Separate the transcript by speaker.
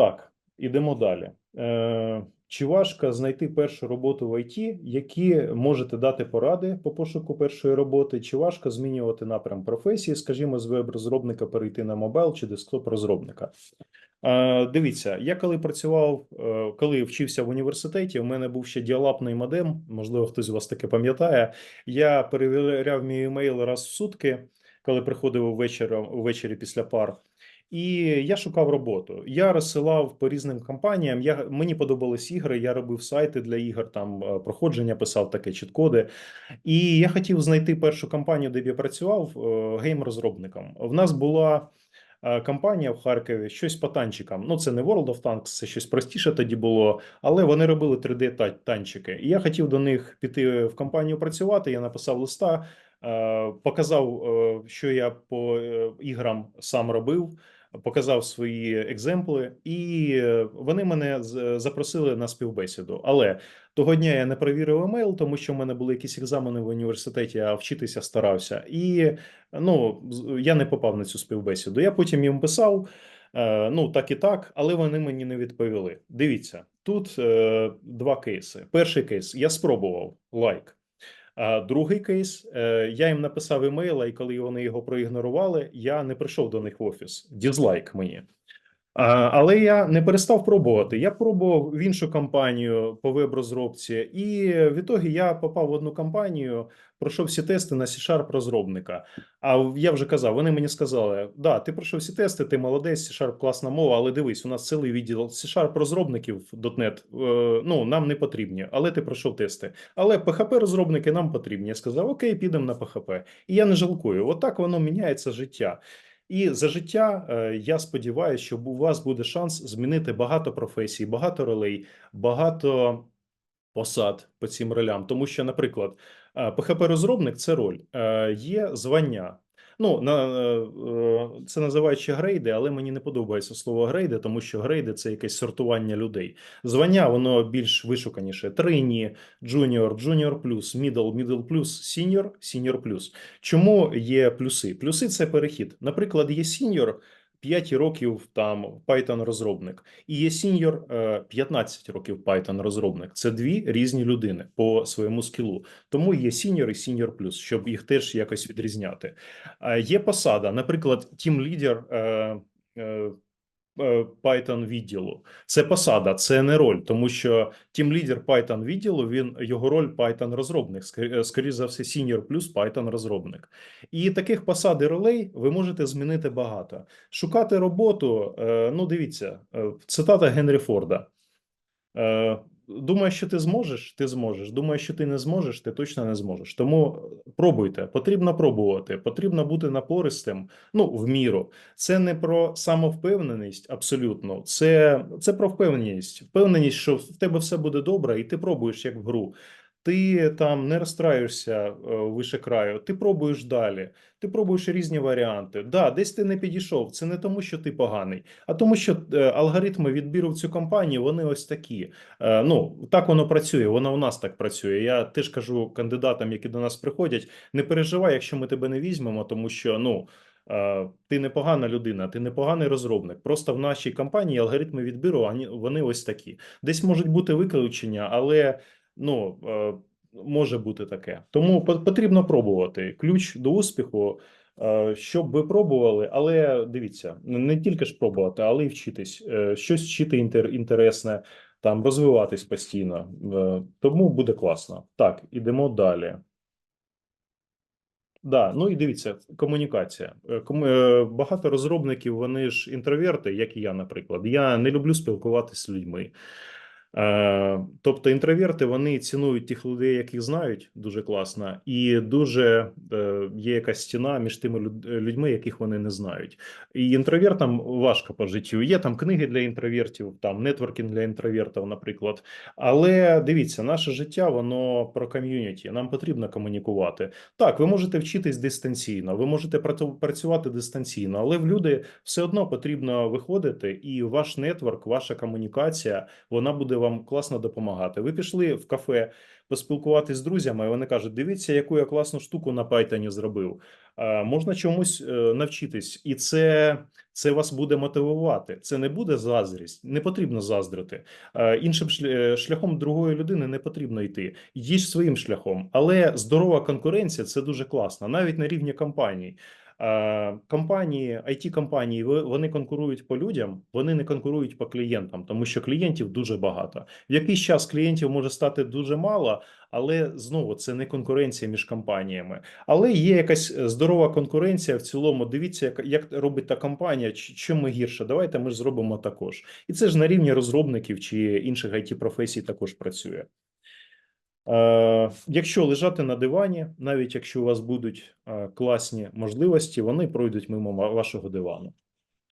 Speaker 1: Так, ідемо далі. Е, чи важко знайти першу роботу в ІТ, які можете дати поради по пошуку першої роботи? Чи важко змінювати напрям професії, скажімо, з веб-розробника перейти на мобайл чи десктоп-розробника? Е, дивіться, я коли працював, е, коли вчився в університеті, у мене був ще діалапний модем, можливо, хтось з вас таке пам'ятає. Я перевіряв мій емейл раз в сутки, коли приходив ввечері, ввечері після пар. І я шукав роботу. Я розсилав по різним компаніям. Я мені подобались ігри. Я робив сайти для ігор, там е, проходження писав таке чіткоди. І я хотів знайти першу компанію, де б я працював е, гейм-розробником. В нас була е, компанія в Харкові, щось по танчикам. Ну, це не World of Tanks, це щось простіше тоді було, але вони робили 3D танчики. І я хотів до них піти в компанію працювати. Я написав листа, показав, що я по іграм сам робив показав свої екземпли, і е, вони мене запросили на співбесіду. Але того дня я не перевірив емейл, тому що в мене були якісь екзамени в університеті, а вчитися старався. І ну я не попав на цю співбесіду. Я потім їм писав. е, Ну, так і так, але вони мені не відповіли. Дивіться, тут е, два кейси. Перший кейс я спробував лайк. А другий кейс, е, я їм написав емейла, і коли вони його проігнорували, я не прийшов до них в офіс. Дізлайк мені. Але я не перестав пробувати. Я пробував в іншу компанію по веб-розробці, і в ітогі я попав в одну компанію, пройшов всі тести на C-Sharp розробника. А я вже казав, вони мені сказали: да, ти пройшов всі тести, ти молодець, C-Sharp класна мова, але дивись, у нас цілий відділ C-Sharp розробників .NET, е, ну нам не потрібні, але ти пройшов тести. Але PHP розробники нам потрібні. Я сказав, окей, підемо на PHP. І я не жалкую. Отак воно міняється життя. І за життя е, я сподіваюся, що у вас буде шанс змінити багато професій, багато ролей, багато посад по цим ролям. Тому що, наприклад, ПХП-розробник це роль, Е, є звання. Ну, на, е, це називають ще грейди, але мені не подобається слово грейди, тому що грейди це якесь сортування людей. Звання воно більш вишуканіше: трині, джуніор, джуніор плюс, мідл, мідл плюс, сіньор, сіньор плюс. Чому є плюси? Плюси це перехід. Наприклад, є сіньор 5 років там Python розробник, і є сіньор е, 15 років Python розробник. Це дві різні людини по своєму скілу. Тому є сіньор і сіньор плюс, щоб їх теж якось відрізняти. Е, Є посада, наприклад, тім лідер. Е, е, е, Python відділу. Це посада, це не роль, тому що тім лідер Python відділу, він його роль Python розробник, скоріше за все, senior плюс Python розробник. І таких посад і ролей ви можете змінити багато. Шукати роботу. е, Ну, дивіться, е, цитата Генрі Форда. Е, Думаєш, що ти зможеш? Ти зможеш. Думаєш, що ти не зможеш, ти точно не зможеш. Тому пробуйте. Потрібно пробувати. Потрібно бути напористим. Ну, в міру. Це не про самовпевненість, абсолютно. Це, це про впевненість. Впевненість, що в тебе все буде добре, і ти пробуєш як в гру. Ти там не розстраюєшся е, вище краю, ти пробуєш далі, ти пробуєш різні варіанти. Да, десь ти не підійшов. Це не тому, що ти поганий, а тому, що е, алгоритми відбіру в цю компанію вони ось такі. Е, Ну так воно працює. Воно у нас так працює. Я теж кажу кандидатам, які до нас приходять: не переживай, якщо ми тебе не візьмемо, тому що ну. е, Ти непогана людина, ти непоганий розробник. Просто в нашій компанії алгоритми відбіру вони ось такі. Десь можуть бути виключення, але ну е, може бути таке. Тому потрібно пробувати. Ключ до успіху, е, щоб ви пробували, але дивіться, не тільки ж пробувати, але й вчитись, Е, щось вчити інтер, інтересне, там розвиватись постійно. Тому буде класно. Так, ідемо далі. Да, ну і дивіться, комунікація. Кому- Багато розробників, вони ж інтроверти, як і я, наприклад. Я не люблю спілкуватися з людьми. Е, Тобто інтроверти вони цінують тих людей, яких знають дуже класно, і дуже е, є якась стіна між тими людьми, яких вони не знають. І інтровертам важко по життю. Є там книги для інтровертів, там нетворкінг для інтровертів, наприклад. Але дивіться, наше життя воно про ком'юніті. Нам потрібно комунікувати. Так, ви можете вчитись дистанційно, ви можете працю- працювати дистанційно, але в люди все одно потрібно виходити, і ваш нетворк, ваша комунікація, вона буде вам класно допомагати. Ви пішли в кафе поспілкуватись з друзями, і вони кажуть: дивіться, яку я класну штуку на Python зробив. Можна чомусь е, навчитись, і це, це вас буде мотивувати. Це не буде заздрість, не потрібно заздрити. Іншим е, шляхом другої людини не потрібно йти. Йдіть своїм шляхом, але здорова конкуренція це дуже класно, навіть на рівні компаній. Компанії, it компанії вони конкурують по людям, вони не конкурують по клієнтам, тому що клієнтів дуже багато. В якийсь час клієнтів може стати дуже мало, але знову це не конкуренція між компаніями. Але є якась е, здорова конкуренція в цілому. Дивіться, як, як робить та компанія, чим ми гірше. Давайте ми ж зробимо також. І це ж на рівні розробників чи інших it професій також працює. Е, Якщо лежати на дивані, навіть якщо у вас будуть е, класні можливості, вони пройдуть мимо вашого дивану.